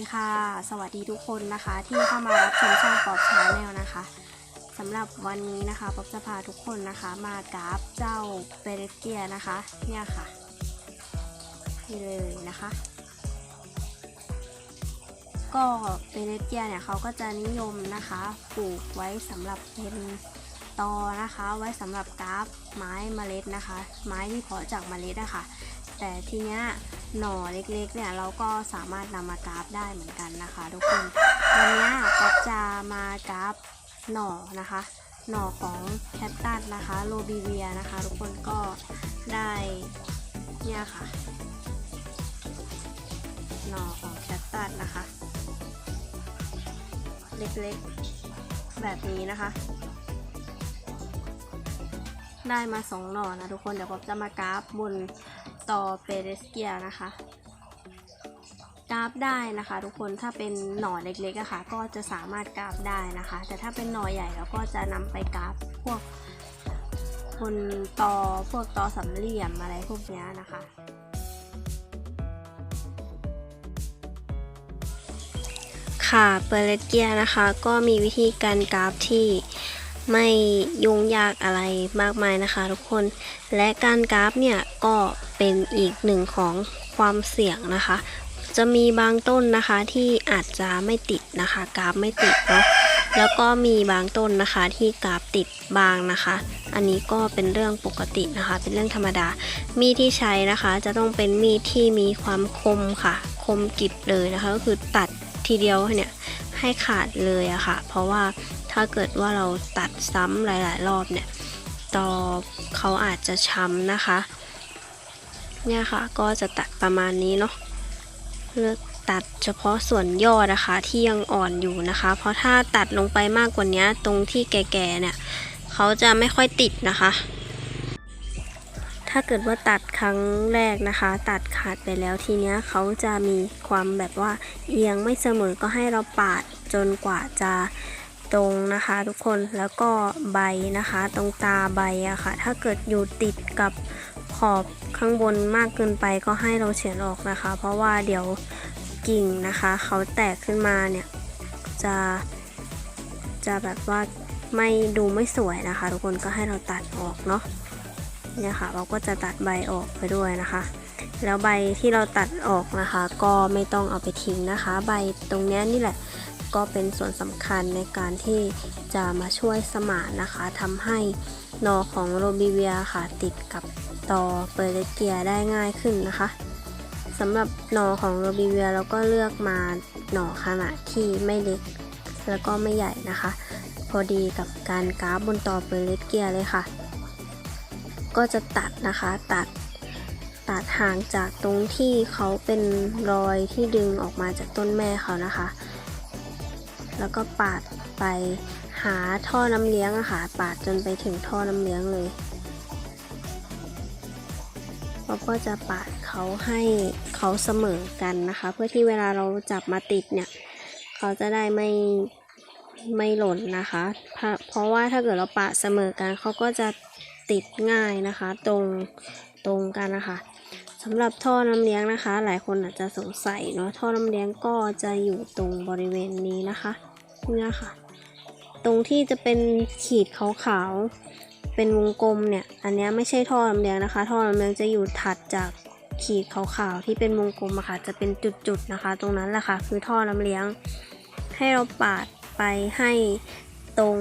ดีค่ะ สวัสดีทุกคนนะคะ ที่เข้ามารับชมช่องปอปชาแนลนะคะสำหรับวันนี้นะคะปอปจะพาทุกคนนะคะ มากราฟเจ้าเปเรเกียนะคะ เนี่ยค่ะนี่เลยนะคะ ก็เปเรเกียเนี่ยเขาก็จะนิยมนะคะปลูกไว้สำหรับเป็นตอนะคะ ไว้สำหรับกราฟไม้เมล็ดนะคะ ไม้ที่เพาะจากเมล็ดนะคะแต่ทีเนี้ย หน่อเล็กๆเนี่ยเราก็สามารถนำมากราฟได้เหมือนกันนะคะทุกคนวันนี้ก็จะมากราฟหน่อนะคะ หน่อของแคตตัสนะคะโรบิเวียนะคะ ทุกคนก็ได้เนี่ยค่ะ หน่อของแคตตัสนะคะ เล็กๆแบบนี้นะคะได้มาสองหน่อนะทุกคนเดี๋ยวผมจะมากราฟบน ต่อเปเรสเกียนะคะกราฟได้นะคะ ทุกคนถ้าเป็นหน่อเล็กๆอะค่ะ ก็จะสามารถกราฟได้นะคะ แต่ถ้าเป็นหน่อใหญ่เราก็จะนำไปกราฟพวกบนตอพวกตอสามเหลี่ยมอะไรพวกนี้นะคะค่ะเปเรตเกียนะคะ ก็มีวิธีการกราฟที่ ไม่ยุ่งยากอะไรมากมายนะคะทุกคน และการกราฟเนี่ยก็เป็นอีกหนึ่งของความเสี่ยงนะคะ จะมีบางต้นนะคะที่อาจจะไม่ติดนะคะ กราฟไม่ติดเนาะแล้วก็มีบางต้นนะคะที่กราฟติดบางนะคะ อันนี้ก็เป็นเรื่องปกตินะคะ เป็นเรื่องธรรมดา มีดที่ใช้นะคะจะต้องเป็นมีดที่มีความคมค่ะ คมกริบเลยนะคะ ก็คือตัดทีเดียวเนี่ยให้ขาดเลยอะค่ะ เพราะว่า ถ้าเกิดว่าเราตัดซ้ำหลาย ๆ รอบเนี่ยตอเขาอาจจะช้ำนะคะ เนี่ยค่ะก็จะตัดประมาณนี้เนาะเลือกตัดเฉพาะส่วนยอดนะคะที่ยังอ่อนอยู่นะคะ เพราะถ้าตัดลงไปมากกว่านี้ตรงที่แก่ๆเนี่ยเขาจะไม่ค่อยติดนะคะ ถ้าเกิดว่าตัดครั้งแรกนะคะ ตัดขาดไปแล้วทีเนี้ยเขาจะมีความแบบว่าเอียงไม่เสมอก็ให้เราปาดจนกว่าจะ ตรงนะคะ ทุกคนแล้วก็ใบนะคะ ตรงตาใบอะค่ะ ถ้าเกิดอยู่ติดกับขอบข้างบนมากเกินไปก็ให้เราเฉือนออกนะคะ เพราะว่าเดี๋ยวกิ่งนะคะ เขาแตกขึ้นมาเนี่ยจะจะแบบว่าไม่ดูไม่สวยนะคะ ทุกคนก็ให้เราตัดออกเนาะเนี่ยค่ะ เราก็จะตัดใบออกไปด้วยนะคะ แล้วใบที่เราตัดออกนะคะ ก็ไม่ต้องเอาไปทิ้งนะคะ ใบตรงเนี้ยนี่แหละ ก็เป็นส่วนสำคัญในการที่จะมาช่วยสมานนะคะทำให้หนอของโรบิเวียค่ะติดกับตอเปอร์เลเกียได้ง่ายขึ้นนะคะสำหรับหนอของโรบิเวียเราก็เลือกมาหนอขนาดที่ไม่เล็กแล้วก็ไม่ใหญ่นะคะ พอดีกับการกราฟบนตอเปอร์เลเกียเลยค่ะ ก็จะตัดนะคะตัดตัดห่างจากตรงที่เขาเป็นรอยที่ดึงออกมาจากต้นแม่เขานะคะ แล้วก็ปาดไปหาท่อน้ำเลี้ยงอะค่ะ ปาดจนไปถึงท่อน้ำเลี้ยงเลยเราก็จะปาดเขาให้เขาเสมอกันนะคะ เพื่อที่เวลาเราจับมาติดเนี่ย เขาจะได้ไม่ไม่หล่นนะคะ เพราะเพราะว่าถ้าเกิดเราปาดเสมอกันเขาก็จะติดง่ายนะคะ ตรงตรงกันนะคะสำหรับท่อน้ำเลี้ยงนะคะ หลายคนอาจจะสงสัยเนาะท่อน้ำเลี้ยงก็จะอยู่ตรงบริเวณนี้นะคะ เนี่ยค่ะ ตรงที่จะเป็นขีดขาวๆ เป็นวงกลมเนี่ย อันนี้ไม่ใช่ท่อน้ำเลียงนะคะ ท่อน้ำเลียงจะอยู่ถัดจากขีดขาวๆ ที่เป็นวงกลมอะค่ะ จะเป็นจุดๆนะคะ ตรงนั้นแหละค่ะ คือท่อน้ำเลียง ให้เราปาดไปให้ตรง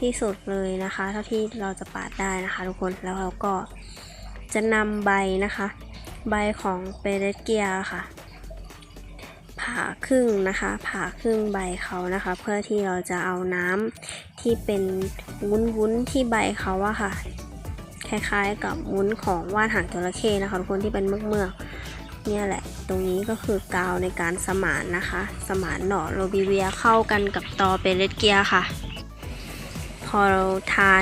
ที่สุดเลยนะคะ เท่าที่เราจะปาดได้นะคะ ทุกคน แล้วเราก็จะนำใบนะคะ ใบของเปเรเกียค่ะ ผ่าครึ่งนะคะ ผ่าครึ่งใบเขานะคะ เพื่อที่เราจะเอาน้ำที่เป็นวุ้นๆที่ใบเขาอะค่ะ คล้ายๆกับวุ้นของว่านหางจระเข้นะคะทุกคนที่เป็นเมือกๆเนี่ยแหละ ตรงนี้ก็คือกาวในการสมานนะคะ สมานหน่อโรบิเวียเข้ากันกับตอเปเรตเกียค่ะ พอเราทา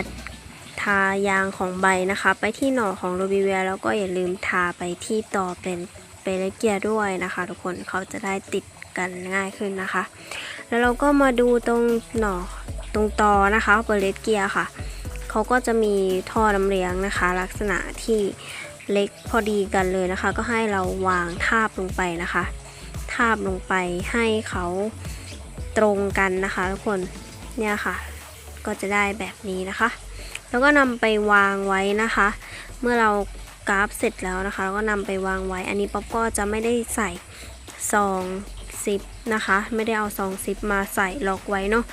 ทายางของใบนะคะ ไปที่หน่อของโรบิเวียแล้วก็อย่าลืมทาไปที่ตอเป็น เปเรเกียด้วยนะคะ ทุกคนเขาจะได้ติดกันง่ายขึ้นนะคะ แล้วเราก็มาดูตรงหน่อตรงตอนะคะเปเรเกียค่ะเขาก็จะมีท่อน้ำเลียงนะคะ ลักษณะที่เล็กพอดีกันเลยนะคะ ก็ให้เราวางทาบลงไปนะคะ ทาบลงไปให้เขาตรงกันนะคะทุกคนเนี่ยค่ะ ก็จะได้แบบนี้นะคะ แล้วก็นำไปวางไว้นะคะ เมื่อเรา กราฟเสร็จแล้วนะคะเราก็นำไปวางไว้ อันนี้ป๊อปก็จะไม่ได้ใส่ซองซิปนะคะ ไม่ได้เอาซองซิปมาใส่ล็อกไว้เนาะ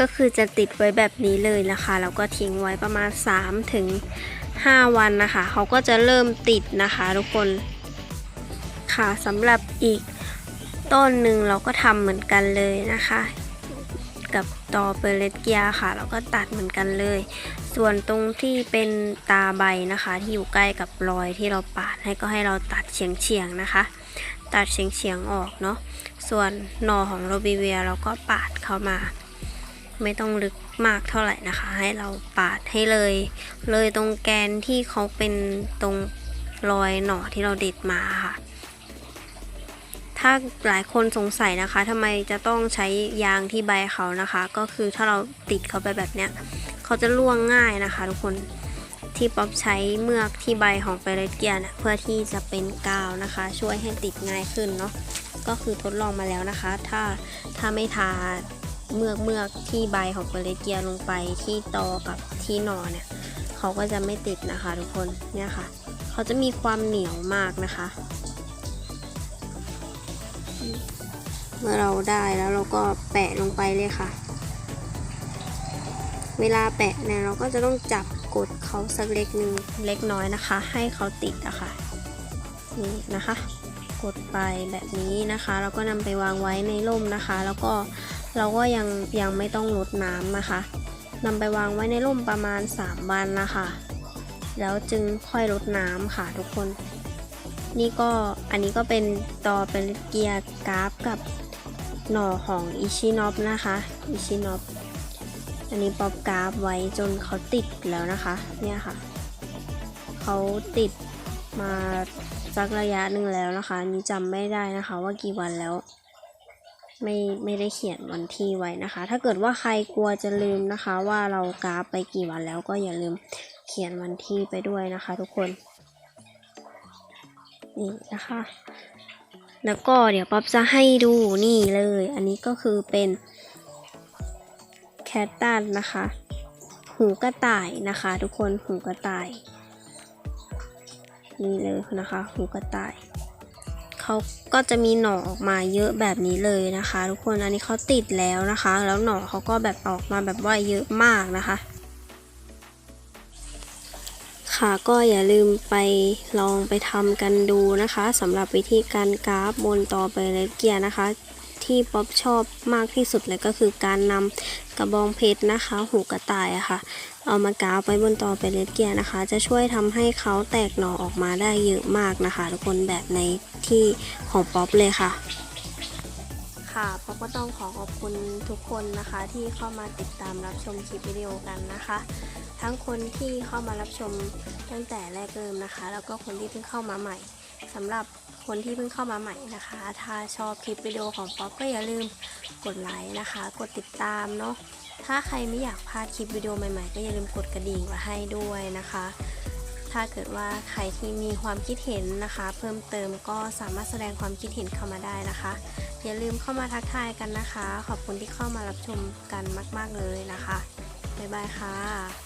ก็คือจะติดไว้แบบนี้เลยนะคะแล้วก็ทิ้งไว้ประมาณ 3 ถึง 5 วันนะคะ เขาก็จะเริ่มติดนะคะทุกคนค่ะสำหรับอีกต้นหนึ่งเราก็ทำเหมือนกันเลยนะคะ กับตอเปอร์เลตเกียค่ะ เราก็ตัดเหมือนกันเลย ส่วนตรงที่เป็นตาใบนะคะ ที่อยู่ใกล้กับรอยที่เราปาดให้ก็ให้เราตัดเฉียงๆนะคะ ตัดเฉียงๆออกเนาะส่วนหนอของโรบิเวียเราก็ปาดเข้ามา ไม่ต้องลึกมากเท่าไหร่นะคะ ให้เราปาดให้เลย เลยตรงแกนที่เขาเป็นตรงรอยหนอที่เราเด็ดมาค่ะ ถ้าหลายคนสงสัยนะคะทำไมจะต้องใช้ยางที่ใบเขานะคะ ก็คือถ้าเราติดเขาไปแบบเนี้ย เขาจะล่วงง่ายนะคะ ทุกคนที่ป๊อปใช้เมือกที่ใบของเปรตเกียเนี่ยเพื่อที่จะเป็นกาวนะคะ ช่วยให้ติดง่ายขึ้นเนาะก็คือทดลองมาแล้วนะคะ ถ้าถ้าไม่ทาเมือกเมือกที่ใบของเปรตเกียลงไปที่ตอกับที่หนอเนี่ยเขาก็จะไม่ติดนะคะ ทุกคนเนี่ยค่ะ เขาจะมีความเหนียวมากนะคะ เมื่อเราได้แล้วเราก็แปะลงไปเลยค่ะ เวลาแปะเนี่ยเราก็จะต้องจับกดเขาสักเล็กนึงเล็กน้อยนะคะ ให้เขาติดอะค่ะนี่นะคะ กดไปแบบนี้นะคะแล้วก็นำไปวางไว้ในร่มนะคะ แล้วก็เราก็ยังยังไม่ต้องลดน้ำนะคะนำไปวางไว้ในร่มประมาณ 3 วันนะคะ แล้วจึงค่อยลดน้ำค่ะทุกคน นี่ก็อันนี้ก็เป็นตอเป็นเกียร์กราฟกับหน่อของอิชินอปนะคะอิชินอป อันนี้ป๊อปกราฟไว้จนเขาติดแล้วนะคะ เนี่ยค่ะ เขาติดมาสักระยะหนึ่งแล้วนะคะอันนี้จำไม่ได้นะคะว่ากี่วันแล้ว ไม่ไม่ได้เขียนวันที่ไว้นะคะ ถ้าเกิดว่าใครกลัวจะลืมนะคะ ว่าเรากราฟไปกี่วันแล้วก็อย่าลืมเขียนวันที่ไปด้วยนะคะ ทุกคน นี่นะคะ แล้วก็เดี๋ยวป๊อปจะให้ดูนี่เลย อันนี้ก็คือเป็น ตตันนะคะ หูกระต่ายนะคะทุกคนหูกระต่าย นี่เลยนะคะ หูกระต่ายเขาก็จะมีหน่อออกมาเยอะแบบนี้เลยนะคะ ทุกคนอันนี้เขาติดแล้วนะคะ แล้วหน่อเขาก็แบบออกมาแบบว่าเยอะมากนะคะ ค่ะก็อย่าลืมไปลองไปทำกันดูนะคะสำหรับวิธีการกราฟบนตอไปเลเกียนะคะ ที่ป๊อปชอบมากที่สุดเลยก็คือการนำกระบองเพชรนะคะ หูกระต่ายอะค่ะ เอามากาฟไว้บนตอไปเลเกียนะคะ จะช่วยทำให้เขาแตกหน่อออกมาได้เยอะมากนะคะ ทุกคนแบบในที่ของป๊อปเลยค่ะค่ะป๊อปก็ต้องขอขอบคุณทุกคนนะคะที่เข้ามาติดตามรับชมคลิปวิดีโอกันนะคะ ทั้งคนที่เข้ามารับชมตั้งแต่แรกเริ่มนะคะ แล้วก็คนที่เพิ่งเข้ามาใหม่สำหรับ คนที่เพิ่งเข้ามาใหม่นะคะ ถ้าชอบคลิปวิดีโอของป๊อปก็อย่าลืมกดไลค์นะคะ กดติดตามเนาะ ถ้าใครไม่อยากพลาดคลิปวิดีโอใหม่ๆ ก็อย่าลืมกดกระดิ่งมาให้ด้วยนะคะ ถ้าเกิดว่าใครที่มีความคิดเห็นนะคะ เพิ่มเติมก็สามารถแสดงความคิดเห็นเข้ามาได้นะคะ อย่าลืมเข้ามาทักทายกันนะคะ ขอบคุณที่เข้ามารับชมกันมาก ๆเลยนะคะบ๊ายบายค่ะ